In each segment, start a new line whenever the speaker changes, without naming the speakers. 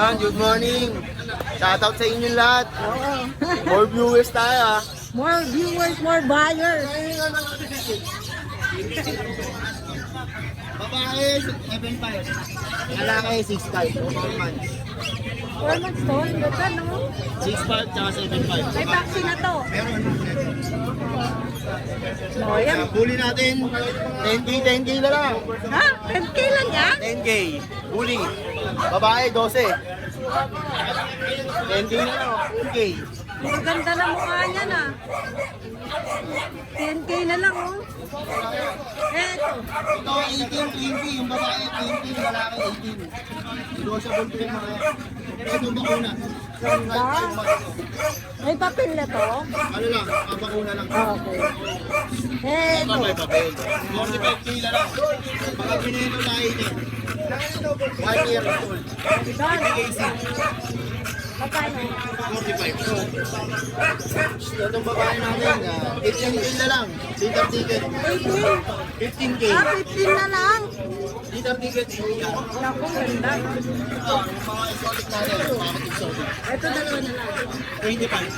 Good morning.
Yan, good morning. Shoutout sa inyo lahat.
Oo.
More viewers tayo ah.
more viewers, more buyers.
Babae, 7.5. Lalaki, 6.5. Four months.
Four months to, ang ganda no?
6.5 tsaka 7.5.
May vaccine na to.
Meron.
Oh, yan.
Yan, bully natin. 10K, 10K na lang.
Ha? 10K lang yan?
10K. Bully. Babae, 12. 10K na lang. 10K.
Ang ganda na mukha niya na. 10K na lang oh. Eto.
Ito, 18, 20. Yung babae, 20. Yung lalaki, 18. Negotiable pa yung mga. Ito, bakuna.
Ganda. May papel na to?
Ano lang, ah, bakuna lang.
Okay. Eto.
May papel. 45K na lang. Mga pinelo tayo din. One year old.
Magkano?
45. Itong babae natin, ah, 15K na lang. Liter ticket.
18.
15K.
Ah, 15 na lang.
Liter ticket. Yan.
Naku, ganda.
Ito, yung mga natin.
Na lang.
25.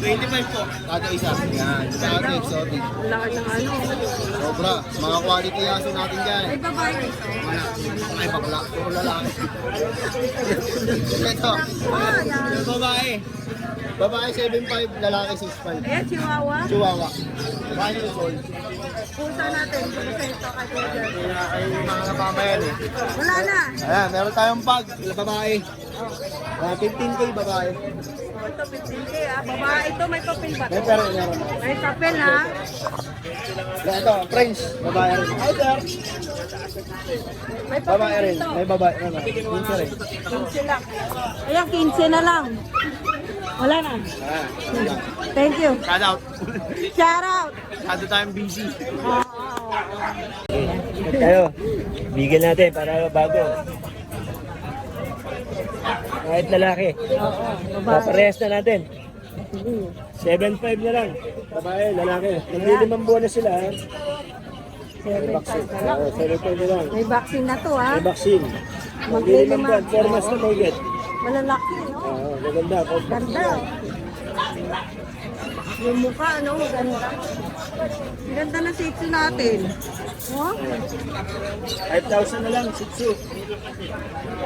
25 po. Kada isa. Yan. Kada exotic.
Laki ng ano.
Sobra. Mga quality aso natin dyan.
May babae.
Wala. Ay, bakla. Puro lalaki. Ito.
Ah,
babae. Babae 7'5", lalaki 6'5".
Ayan, chihuahua.
Chihuahua. One years old.
Pusa natin. Ito kay Kuya.
Kaya ay mga napamayan eh.
Wala na.
Ayan, meron tayong pag. Babae. Ah, 15K babae.
Oh, ito 15K ah. Babae ito, may papel ba?
May pero meron.
May papel ha.
Ito, French. Babae rin. Hi, sir.
May
Babae rin.
dito.
May babae. Ano, 15 rin.
15 lang. Ayan, 15 na lang. Wala na.
Ah.
Thank you.
Shout out.
Shout out.
Masyado tayong busy.
Oh,
Tayo, bigyan natin para bago. Kahit lalaki.
Oo, babae.
Paparehas na natin. 7.5 na lang. Babae, lalaki. Naglilimang buwan na sila. ha? May vaccine. Oo, 7.5 na lang.
May vaccine na to ha.
May vaccine. Naglilimang buwan. 4 months na may get.
Malalaki, no?
Oo, maganda.
Ganda. Yung mukha, ano, ganda. Ganda na sitso natin. Oh,
5,000 na lang, 6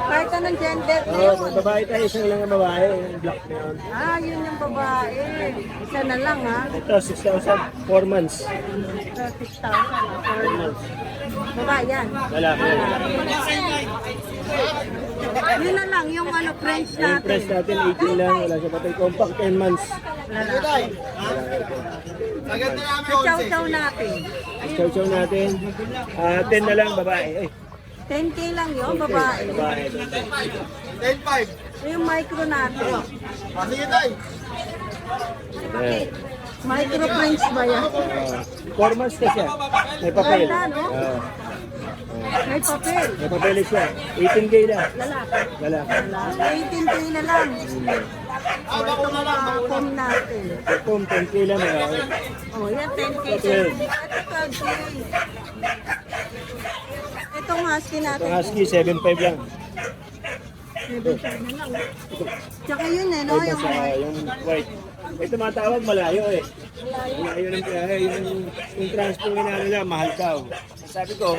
kahit anong gender na
Oo,
yun.
babae tayo, isang lang ang babae. Yung black na yun.
Ah, yun yung babae. Isa na lang, ha?
Ito, 6,000, 4 months.
6,000. ah. Babae yan.
Lalaki.
Yun na lang, yung ano, French
Yung
natin.
price natin, 18 lang. Wala sa patay. Compact, 10 months.
Maganda namin
Sa chow-chow natin.
Chow-chow natin. Ah, 10 na lang, babae. Ay,
10K lang yun, babae.
babae.
10-5.
Yung micro natin.
Sige tay.
Ayan.
Micro French ba yan?
Ah, 4 months na siya. May papel.
Ganda, no?
Ah,
May papel.
may papel siya. 18K lang.
Lalaki.
Lalaki.
Lalaki. 18K na lang. So, ito mga pom natin.
Kung 10K lang. ah,
Oh, yan 10K.
Papel.
Ito 12K. Itong husky
Itong
natin.
husky, 7.5 lang.
7K na lang. Tsaka yun eh, no? Yung
yung white. May tumatawag malayo eh. Malayo ng biyahe. Yung, yung transport na nila, mahal daw. Sabi ko,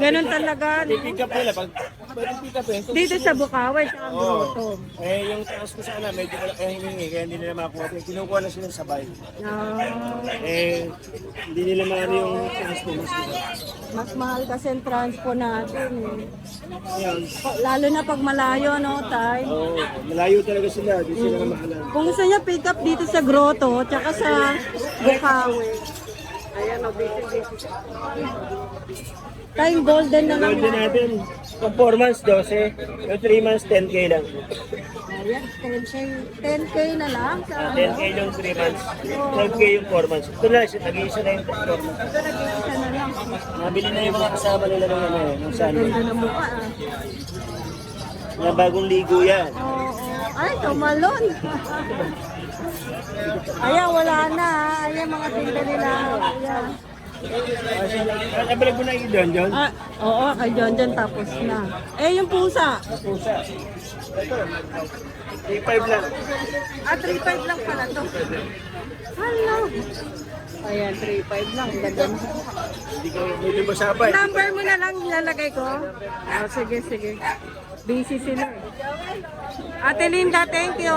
Ganun talaga. no?
pick up nila, pag pwede pick up eh.
Dito sa Bukawi, sa Grotto.
Eh, yung taas ko sana, medyo malaki ang hiningi, kaya hindi nila makakuha. Kaya Kinukuha na sila sabay.
Ah,
Eh, hindi nila maano yung transport. Mas
mas mahal kasi ang transpo natin. eh. Lalo na pag malayo, no, Tay?
oh, malayo talaga sila, di sila na mahalan.
Kung gusto niya pick up dito sa Grotto, tsaka sa Bukawi. Ayan, o, busy, busy. Tayong golden na lang.
Golden natin, kung 4 months, 12. Yung 3 months, 10k lang.
Ayan, 10K, 10K na lang. Sa,
Ah, 10k yung 3 months. 12k yung 4 months. Ito na, nag-iisa na yung 4 months.
ito nag-iisa na lang.
Nabili na yung mga kasama nila ng ano ng sandwich.
Ganda na mukha, ah.
Na bagong ligo yan.
Oo, oo. Ay, tumalon. Ayan, wala na. ah. Ayan, mga tinda nila. Ayan.
Nakabalag mo na yung John John.
Ah, oo, kay John John tapos na. Eh, yung pusa.
Pusa. Ito. 3.5 lang.
Ah, 3.5 lang pala to. Hello. Ayan, 3.5 lang. Ganda na.
Hindi ko mo sabay.
Number mo na lang ilalagay ko. Ah, sige, sige. Busy sila. Ate Linda, thank you.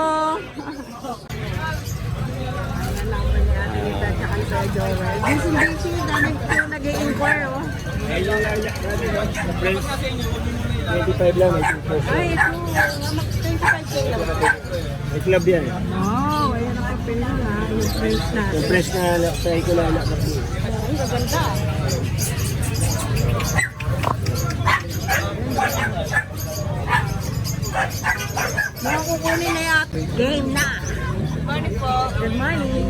Ayan, number ni Ate Linda tsaka ni Sir Joel. Busy, busy. Dami ko nag-i-inquire, oh.
Sa Prince. 25 lang, may two
Ay, ito. 25 lang.
May club yan.
Oh, ayan ang papel na nga. Yung prince natin.
Yung press na ko lang anak
gaganda. Mga kukunin na yata. Game na.
Morning po.
Good morning.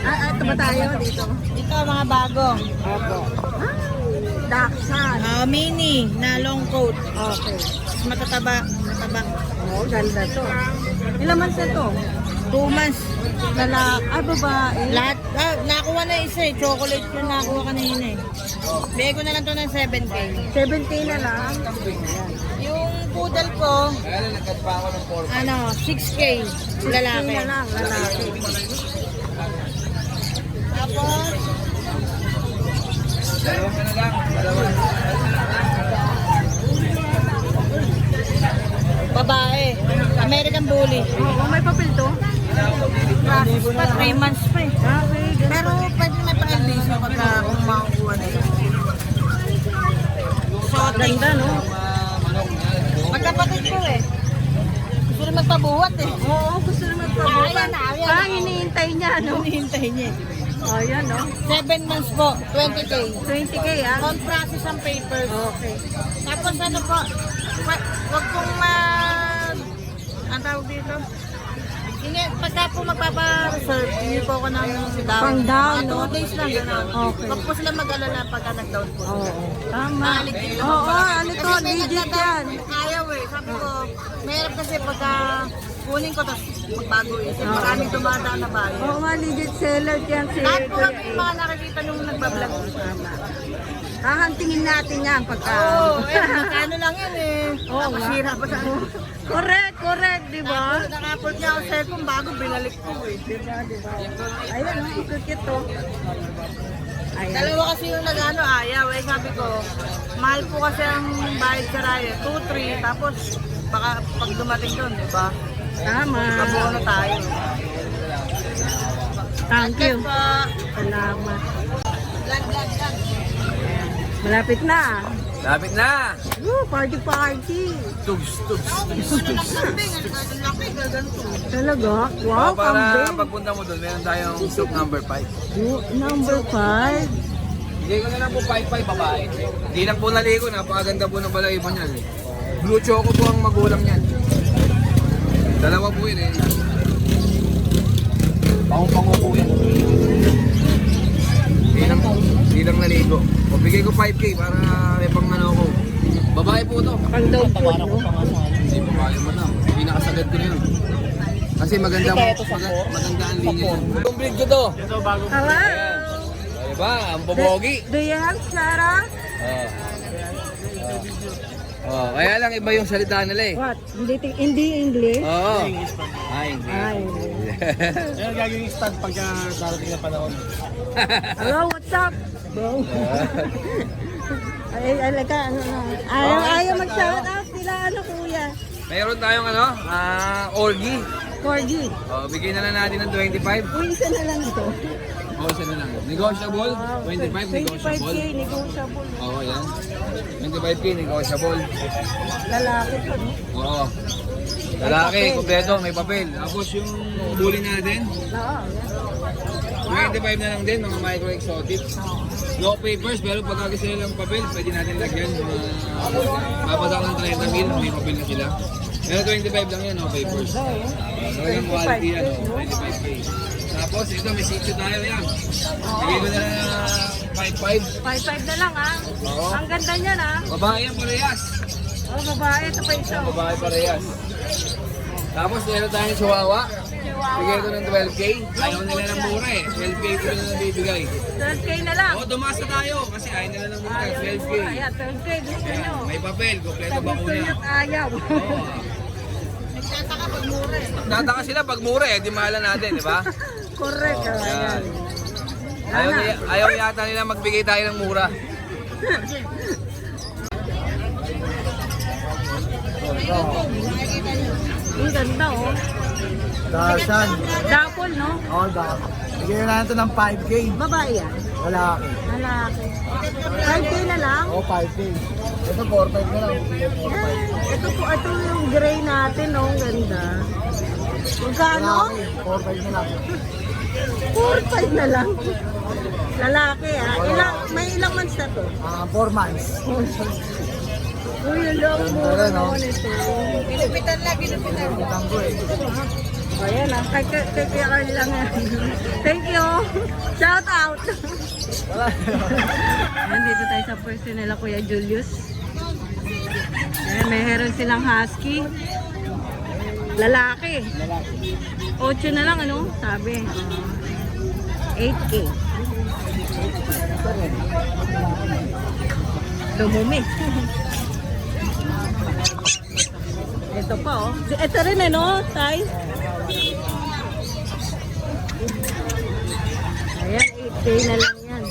Ah, ah, ito ba tayo dito?
Ito mga bago.
Opo. Ah, Daksan.
Ah, mini na long coat.
Okay.
Matataba. Mataba.
Oh, ganda to. Ilang months na to?
Two months.
Lala, ah, babae.
Lahat. Ah, nakuha na isa eh. Chocolate yung nakuha kanina eh. Bigay ko na lang to ng 7K.
7K na lang.
Yung poodle ko, ano, 6K.
6K
Lalaki.
na lang, lalaki.
Tapos, babae. American Bully.
Oo, may papel to?
Process pa, 3 months pa eh. Pero pwede may pa-LBC pagka kung makakuha na yun. So,
Ganda, no?
magkapatid ko eh. Gusto rin magpabuhat eh.
Oo, gusto naman pa.
Ayan na, ayan
Parang
na.
hinihintay niya, no?
Hinihintay niya eh.
Oh, yan, no?
7 months po, 20K.
20k, ah.
On process ang papers.
Okay.
Tapos ano po, wa- wag pong mag... Ang tawag dito? Hindi, pagka po magpapa-reserve, hindi po ako ng down.
Pang down,
Mga
no?
2 days lang, gano'n.
Okay.
Wag po sila mag-alala pagka nag-down po.
Oo. Tama.
Legit
Oo,
naman pala.
ano to?
Kasi may
Legit yan.
Ayaw eh. Sabi ko, mahirap kasi pagka kunin ko tapos magbago eh. Kasi
Oo.
maraming dumadaan na bayo.
Oo, mga legit seller yan si
Lahat po kami yung mga nakikita nung nagbablog.
Hahantingin natin yan pagka...
Oo, eh, magkano lang yan eh.
Oo nga.
Masira pa sa
correct, correct, di ba?
Nakapot niya ako cellphone bago binalik ko eh.
Diba, diba? Ayan, oh, cute to. Ayan.
Dalawa kasi yung nag-ano ayaw eh. Sabi ko, mahal po kasi ang bayad sa raya. 2-3 tapos baka pag dumating doon, di ba?
Tama.
Mabuo na tayo.
Thank you. Salamat.
Lag, lag, lag.
Malapit na.
Lapit na!
Woo, party party.
Tugs, tugs, tugs, tugs.
Talaga? Wow,
para
kambing.
pagpunta mo doon, meron tayong soup number 5.
Yo, Number 5.
Bigay ko na lang po 5-5 babae. Hindi lang po naligo, napakaganda po ng balahibo niyan. Blue choco po ang magulang niyan. Dalawa po yun eh. Pango-pango po yan. Hindi lang, naligo. O bigay ko 5k para may pang ano ko. Babae po to.
Pang food, no?
Hindi po kaya mo na. Pinakasagad ko na yun. Kasi maganda mo, maganda, maganda ang linya niya. Yung breed ko to.
Hello.
Ay ba, ang bobogi.
Do you have Sarah?
Oh. Oh, kaya lang iba yung salita nila eh.
What? Hindi, hindi English?
Oo. Ay,
Ay.
Ayun, gagawin stand pagka darating na panahon.
Hello, up? Bro. ay, ay, laka, ano na. Ayaw, ayaw mag-shout out sila, ano, kuya.
Meron tayong ano, ah, orgi.
Corgi.
Oh, bigyan na lang natin ng 25.
Uy, isa na lang ito.
Oh, isa na lang. Negotiable. 25 negotiable.
25K, negotiable.
Oo, yan. 25k negotiable.
Lalaki pa, no?
Oo. Lalaki, kompleto, may papel. Tapos yung bully natin,
Oo, yan.
25 na lang din, mga micro exotic. No papers, pero pag kasi sila ng papel, pwede natin lagyan. Papasak ng 30 mil, may papel na sila. Pero 25 lang yan, no papers. Uh, talagang quality yan, no? 25k. Tapos ito, may sitio tayo yan. Bigay ko na lang 5-5.
5-5 na lang, ah.
Oo.
Ang ganda niyan, ah.
Babae yan parehas.
Oh, babae, ito pa isa. oh.
Babae parehas. Tapos meron tayong chihuahua. Bigay ko ng 12k. Ayaw nila ng mura eh. 12k 12K ko na nabibigay.
12K na lang.
O, tumaas na tayo kasi ayaw nila lang muna. 12K.
Ayan, 12K. Gusto nyo.
May papel, kompleto
Sa gusto
bakuna.
nyo at ayaw.
Oo. Tataka sila pag mura eh, di mahalan natin, di ba?
Correct. oh, Ayan.
Ayaw, niya- ayaw yata nila magbigay tayo ng mura.
Ang ganda oh.
Dasan.
Dapol no?
Oo, dasan. Bigyan natin ng 5K.
Babae yan.
Lalaki.
Lalaki. 5K na lang?
Oo, 5K. Ito, 4-5 na lang.
Eh, ito po, ito yung gray natin oh. Ang ganda. Magkano?
Lalaki, 4-5 na lang.
4-5 na lang. Lalaki ah. Ilang, may ilang months na to?
Ah, 4 months.
Uy, yung long mura
Ganda, no?
Ginupitan lang, ginupitan.
Utang ko eh.
Ayan ah, kay, kay, kay Carl lang yan. Thank you. Shout out. Nandito tayo sa pwesto nila Kuya Julius. Ayan, meron silang husky. Lalaki. 8 na lang ano? Sabi. Ah, 8K. Dumumi. Ito pa oh. Ito rin ano, Tay? Ayan, 8K na lang yan.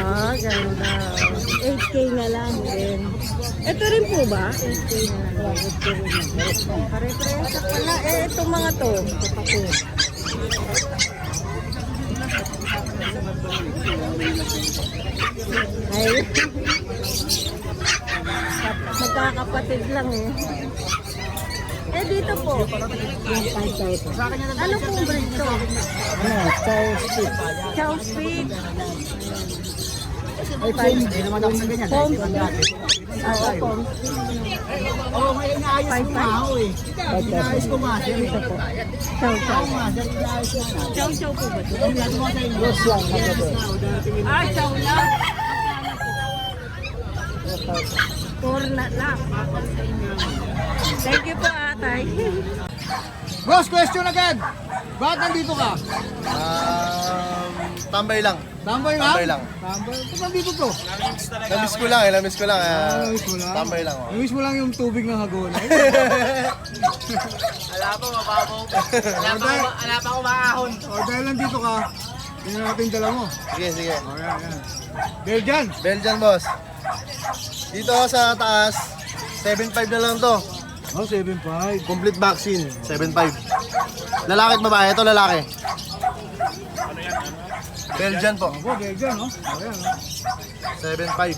Ah, ganda. 8K na lang din. Ito rin po ba? 8K na lang. Pare-presa pala. Eh, itong mga to. Ito pa po. Ay magkakapatid lang eh. Eh dito po. Ano pong breed to? Ano, chow stick. Chow stick.
Ay, pom. Hindi naman ako sa ganyan.
Pom. Oo, ah, ah, pom.
Oo, may inaayos ko maho eh. Inaayos ko maho. Ito
po. Chow
chow.
Chow chow po ba? Rose
lang. Ah, chow lang. Chow chow.
4 na lang. Bakal sa inyo. Thank you po, atay.
Boss, question agad. Bakit nandito ka?
Um, tambay lang.
Tambay lang?
Tambay lang.
Tambay. Ba't nandito to?
Namiss ko eh. lang eh, namiss ko lang.
Ah,
Uh,
namiss mo lang?
tambay lang. Oh.
Namiss mo lang yung tubig ng Hagonoy.
Wala po, mababaw.
Wala pa, ako- wala pa ako maahon. o dahil nandito ka, tingnan natin dala mo.
Sige, sige.
O yan, yan. Dahil
dyan, boss. Dito sa taas, 7.5 na lang to.
Oh, 7.5.
Complete vaccine, 7.5. Lalaki at babae, ito lalaki. Belgian po,
Ako, Belgian, no? O, yan, oh.
7.5.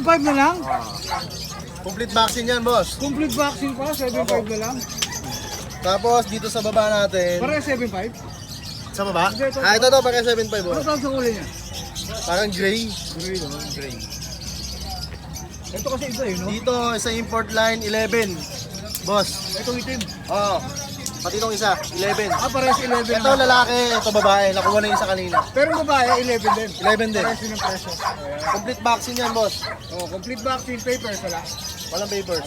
7.5 na lang?
Complete vaccine yan boss.
Complete vaccine pa, 7.5 na lang.
Tapos dito sa baba natin,
Pare 7.5?
sa baba? Ah, ito to, pagka 7.5
Ano
boss.
tawag sa kulay niya?
Parang gray.
Gray, no?
Gray.
Ito kasi iba eh, no?
Dito sa import line, 11. Boss,
Ito itim.
Oo. Pati itong isa, 11.
Ah, pares 11
Ito
na.
lalaki, ito babae. Nakuha na yung isa kanina.
Pero yung babae, 11 din.
11 din.
Pares din ang presyo.
Complete vaccine yan, boss.
Oh, complete vaccine papers wala.
Walang papers.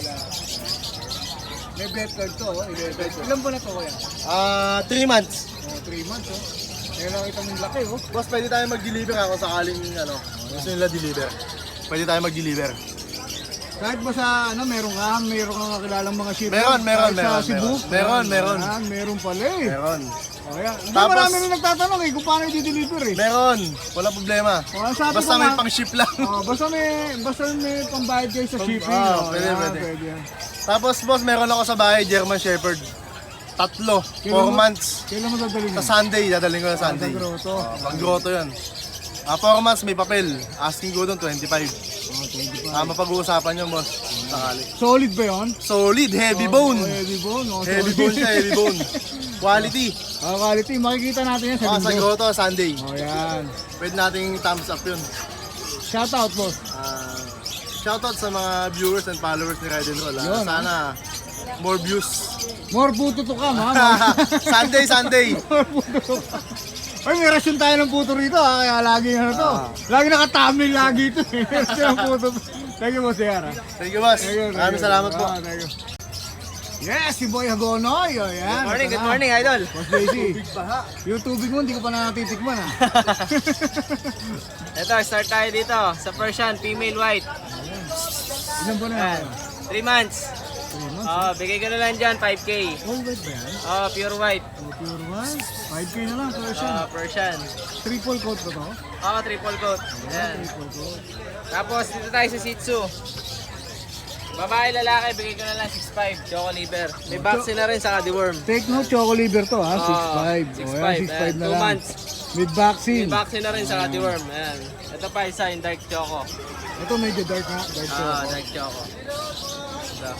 May blood card to, oh, 11. Ilan ba na to kuya?
Ah, 3 months.
Oh, 3 months, oh. Kaya nakita mo yung laki, oh.
Boss, pwede tayo mag-deliver ako sakaling ano, gusto nila deliver. Pwede tayo mag-deliver.
Kahit ba sa, ano, meron ka, meron kang kakilalang mga shipper?
Meron, meron,
Kahit
meron,
Sa Cebu?
meron. Meron, meron.
Yan, meron pala eh.
Meron.
Oh, yan. Hindi
Tapos-
marami rin nagtatanong eh kung paano i-deliver eh.
Meron. Wala problema.
Ang sabi
Basta
ko
may
nga-
pang-ship lang.
Oh, basta may basta may pambayad kayo sa shipping.
ah,
oh,
pwede, pwede.
yan.
Tapos, boss, meron ako sa bahay, German Shepherd. Tatlo. 4
Kailan mo-
months.
Kailan mo dadalhin
Sa
yun?
Sunday, dadalhin ko na Sunday.
Sa grotto.
Oh, pang grotto yan. Ah, 4 months, may papel. Asking ko doon, 25.
Oh, 25.
Ah, mapag-uusapan yun, boss. Sakali.
Solid ba yun?
Solid, heavy bone.
Oh, heavy bone. Oh,
Heavy
solid.
bone siya, heavy bone. Quality.
Ah, quality. Makikita natin yan sa
Ah, sa
linggo.
grotto, Sunday.
Oh, yan.
Pwede nating thumbs up yun.
Shout out, boss.
Ah, shoutout sa mga viewers and followers ni Ride and Roll. ah.
Yun,
Sana more views.
More puto to ka, mama.
Sunday, Sunday.
More puto to ka. Ay, may rasyon tayo ng puto rito ha, kaya lagi ano to.
Ah.
Lagi nakatamil lagi ito eh. Rasyon ng puto to. Thank you, Boss Yara.
Thank you, boss. Maraming salamat po.
Ah, thank you. Yes, si Boy Hagonoy. O, yan.
Good morning, good
na.
morning, idol.
Boss Daisy. Yung tubig mo, hindi ko pa natitikman ah.
Ito, start tayo dito sa Persian, female white.
Ilan ba na
Yan.
yan?
3 months. Oh, bigay ko na lang dyan, 5K.
All white ba yan?
Oh, pure white.
Oh, pure white. 5K na lang, Persian.
Oh, Persian.
Triple coat ba to?
Oh, triple coat. Yan.
Triple coat.
Tapos dito tayo sa Shih Tzu. Babae, lalaki, bigay ko na lang 6'5", choco liver. May vaccine na rin sa deworm.
Take note, Choco Liver to ha, 6'5".
Oh,
Oh, yan, 6'5 na
6'5",
lang.
two months.
With
May
vaccine.
vaccine na rin sa deworm. Ayan. Ito pa isa, yung dark choco.
Ito medyo dark ha, dark
Ah,
choco.
dark choco. Ito.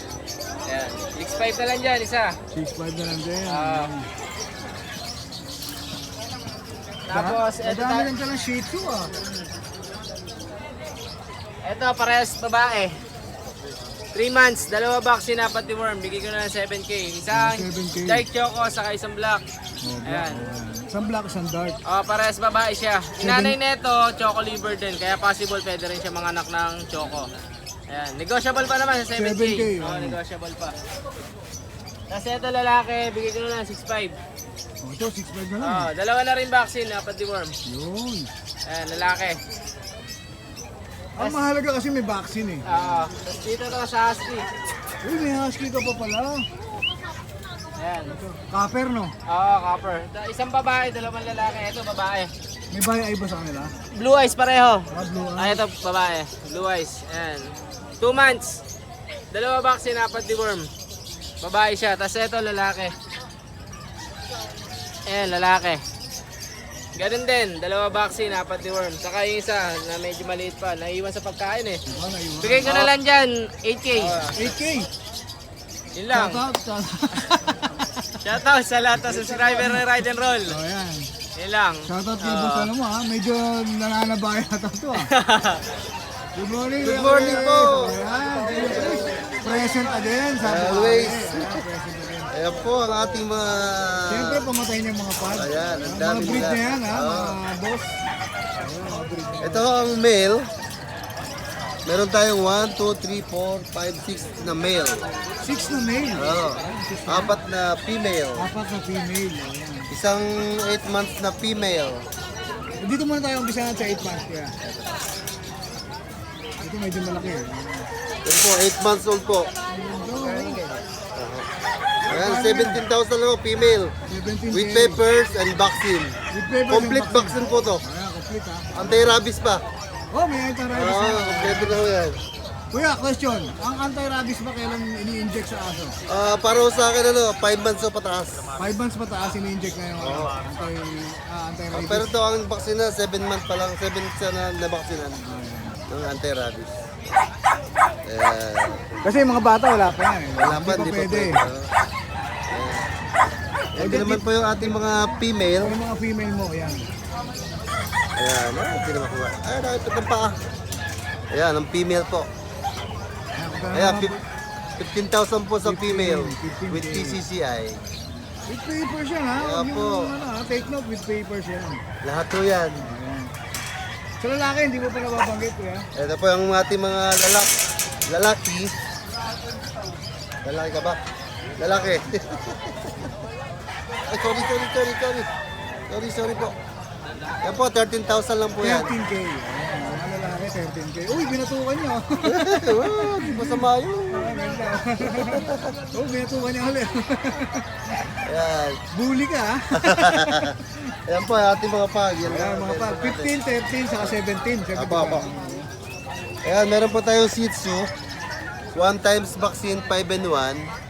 Ayan. 6'5 na lang dyan, isa.
6'5 na lang din.
Ah. Tapos, ito,
Madami lang ka ng Shih Tzu ah.
ito parehas babae. 3 months, dalawa vaccine, apat deworm. Bigay ko na lang 7K. Isang
7K.
dark choco, saka isang black.
Oh, black.
Ayan.
oh. Isang black, isang dark.
Oh, parehas babae siya. Inanay nito, choco liver din. Kaya possible pwede rin siya mga anak ng choco. Ayan. Negotiable pa naman sa 7K.
7K,
Oh,
oh.
negotiable pa. Tapos ito lalaki, bigay ko na lang 6'5".
Oh, ito, 6'5 na lang.
Oh, dalawa na rin vaccine, apat deworm.
Yun.
Ayan, lalaki.
Ang mahalaga kasi may vaccine eh.
Ah, tapos dito to sa husky.
Uy, may husky ka pa pala.
Ayan.
Copper no?
Oo, copper. Da- Isang babae, dalawang lalaki. Ito, babae.
May bahay ay ba sa kanila?
Blue eyes pareho.
Ah, blue
Ay, ito, babae. Blue eyes. Ayan. Two months. Dalawa vaccine, apat deworm. Babae siya. Tapos ito, lalaki. Ayan, lalaki. Ganun din. Dalawa vaccine, apat deworm. Saka yung isa na medyo maliit pa. Naiwan sa pagkain eh.
Naiwan.
Bigay ko na lang dyan, 8K.
8K.
Yun lang.
Shout out, shout
sa lahat ng subscriber ng Ride and Roll.
Oh, yan.
Yun lang.
Shout out kay Boss ano mo ha. Medyo nananabay ata to ah. Good morning.
Good
Kuya
morning po.
Ayan. Present again. Sabi ko,
Always.
ayan, present again.
Ayan po ang ating mga...
Siyempre, pamatay niya yung mga pad.
Ayan, ang
Mga
dami
breed
nila.
na yan ha,
Oo.
mga boss. Ayan, mga breed na yan.
Ito ang male. Meron tayong 1, 2, 3, 4, 5, 6 na male.
Six na male.
Oo. Apat na female.
Apat na female. Ayan.
Isang 8 months na female.
Dito muna tayo umpisa sa 8 months kaya. Ito medyo malaki eh.
Yan po, 8 months old po. Ayan, 17,000 lang po, female.
17
With papers and vaccine.
With papers
Complete
and
vaccine po to.
Ayan, complete ha.
Anti-rabies pa.
Oh, may anti-rabies
Oo,
na.
kompleto na po yan.
Kuya, question. Ang anti-rabies ba kailan ini-inject sa aso?
Ah, para ho sa akin, ano, 5 months o pataas.
5 months pataas ini-inject na yung ano, anti, ah,
Ah,
anti-rabies.
pero to ang vaksina, 7 months pa lang, 7 siya na nabaksinan ng anti-rabies. Ayan.
Kasi yung mga bata wala pa yan. eh.
Wala pa,
Hindi
di
pa pwede.
pwede. Ayan. Ito naman po yung ating mga female.
Yung mga female mo, yan.
Ayan, ah, hindi naman kuha. Ayan, ah, ito ng paa. Ayan, ang female po.
Ayan,
fif- 15,000 po sa
15,
female
15K.
with PCCI.
With papers yan ha.
Kaya
Yung,
po.
ano, ha, take note with papers yan.
Lahat po yan.
Sa lalaki, hindi mo pa nababanggit kuya.
Ito po yung ating mga lalak lalaki. Lalaki ka ba? Lalaki. Ay, sorry, sorry, sorry, sorry. Sorry, sorry po. Yan po, 13,000 lang po yan.
13K. Ayan, mga lalaki, 13K. Uy, binatukan niyo.
Masama yun.
Ah, oh, binatukan niya ulit.
Ayan.
Bully ka ha.
Ayan po, ating mga pag. Yan
Ayan, mga pa, 15, 13, saka 17. Sabi
Apo. Ayan, meron po tayong Shih Tzu. One times vaccine, 5 and 1.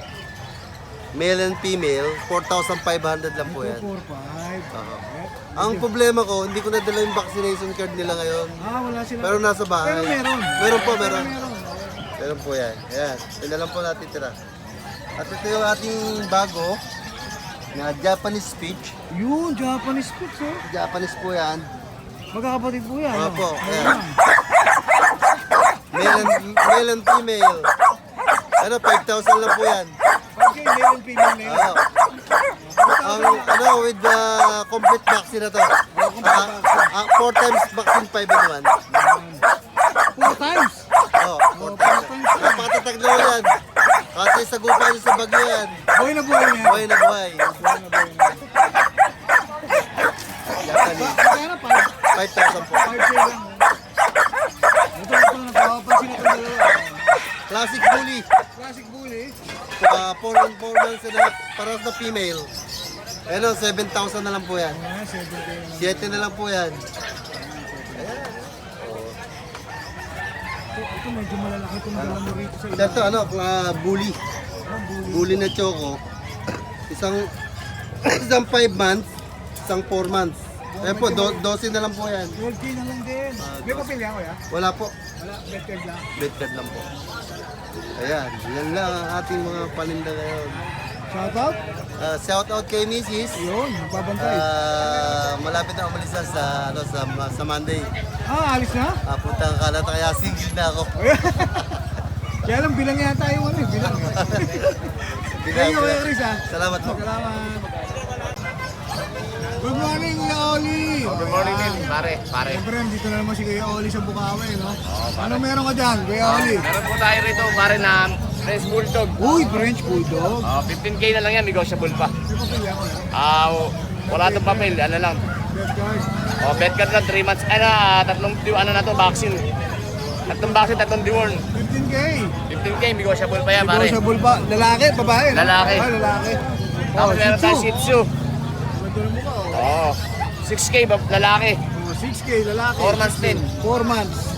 Male and female, 4,500 lang po yan.
4, 5.
Aha. Ang problema ko, hindi ko nadala yung vaccination card nila ngayon.
Ah, wala sila.
Pero nasa bahay.
Pero meron.
Meron po,
Pero
meron.
Meron.
Meron po yan. Ayan, yun lang po natin tira. At ito yung ating bago na Japanese speech.
Yun, Japanese Spitz oh.
Japanese po yan.
Magkakapatid po yan.
Opo,
Meron
ayan. Male and, male and female. Ano, 5,000 lang po yan.
Okay, male and female na yun.
Oo. Ang ano, with the complete vaccine na to. Ah, ah, four times vaccine, 5 and 1.
Four times.
Oh, four lang yan. Kasi sa gupa nyo sa bagyo yan.
Buhay na buhay niya.
Buhay na buhay. Yakan eh.
Kaya pa,
5,000 po.
5K lang. Ito, ito, nagpapapansin ito dalawa.
Classic bully.
Classic bully.
Uh, 4 and 4 months and a half. Para sa female. Ano, 7,000 na lang po yan.
Ah, 7K lang.
7 na lang po yan.
Ito, medyo malalaki itong dala mo rito sa
Ito, ano, uh, bully. Bully na choco. Isang isang 5 months, isang 4 months. Eh po, do, 12 na lang po yan.
12K na lang din. May papel yan, kuya?
Wala po.
Wala, bet card lang.
Bed card lang po. Ayan, yan lang ang ating mga paninda ngayon.
Shout out.
Uh, shout out kay Mrs.
Yun, magbabantay.
Ah, malapit na umalis na sa ano sa sa Monday.
ah, alis na?
Ah, punta ka kalata kaya single na ako.
Kaya lang, bilang yata yung ano, eh, bilang. Thank you, Kuya Chris, ah.
Salamat po.
Salamat. Good morning, Kuya Oli.
Good morning din, pare. Pare.
Siyempre, dito na naman si Kuya Oli sa Bukawi, no? ano meron ka dyan, Kuya Oli?
Meron po tayo rito, pare, na French Bulldog.
Uy, French Bulldog.
Oh, 15k na lang yan, negotiable pa. Ah, wala tong papel, ano lang.
Bet.
Oh, bed card lang, 3 months. Ano, ah, tatlong, ano na to, vaccine. Tatlong vaccine, tatlong deworm.
15K.
15k, negotiable pa yan, pare.
Negotiable ba? Lalaki, babae?
Lalaki.
Ah, lalaki.
Tapos meron tayo Shih Tzu.
Oh.
Oh, 6k, bab- lalaki.
Oh, 6K, lalaki.
4 months din.
4 months.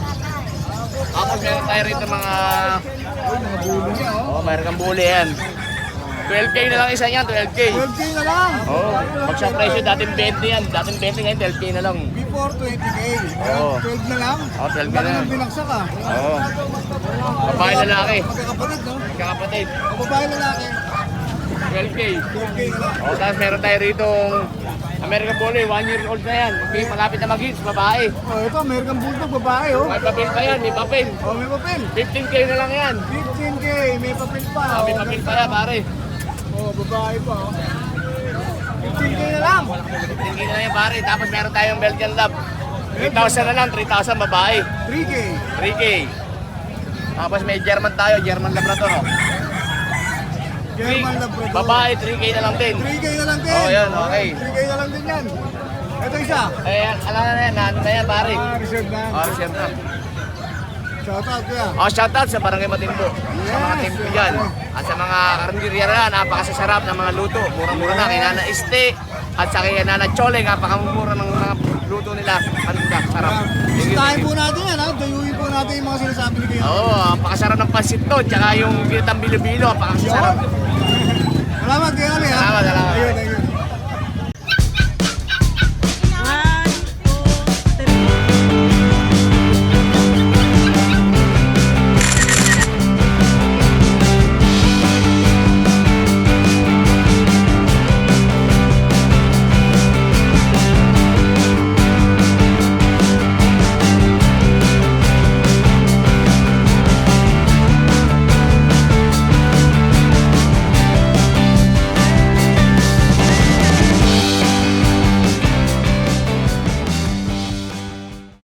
Tapos meron tayo rito mga,
oh.
oh, meron kang buli yan. 12k na lang isa yan, 12k.
12K na lang.
Oh, pag sa presyo, dating 20 yan. Dating 20 ngayon, 12k na lang.
Before 20K.
Oo.
12 na lang.
Oh, 12 na lang.
ng binaksak, ah.
Oo. Babae lalaki.
Magkakapatid, no?
Kakapatid.
O babae lalaki.
12K.
12K na lang.
O, tapos meron tayo rito American Bully, 1 year old na yan. Mag- malapit na mag-hits, babae.
Oh, ito, American Bulldog, babae, oh.
May papel pa yan, may papel.
Oh, may papel.
15K na lang yan.
15K, may papel pa.
Ah, may
oh.
papel pa yan, pare.
Oh, babae pa, oh. 15K na lang.
15K na lang yan, pare. Tapos meron tayong Belgian Lab. 3,000 na lang, 3,000 babae.
3K.
3K. Tapos may German tayo, German Lab na to, no?
German Labrador.
Babae, 3K na lang din.
3K na lang din.
Oh, yan, okay.
3K na lang din yan. Ito isa.
Eh, alam na yan, ano na yan, pare.
Ah, reserve na.
Oh, reserve na.
Shout out, kuya.
Oh, shoutout sa Barangay Matimbo. Sa mga
Yes,
team ko
yes,
dyan. At sa mga karinderya na, napakasasarap ng mga luto. Murang-mura na, kay Nana Este. At sa kay Nana Chole, napakamura ng mga luto nila. Ang sarap.
Ah,
you.
po natin natin yung mga sinasabi ni Kuya.
Oo, oh, napakasarap ng pansit to. Tsaka yung ginatang bilo-bilo, napakasarap.
Salamat, Kuya Ali, ha?
Salamat, salamat.
Ayun, ayun.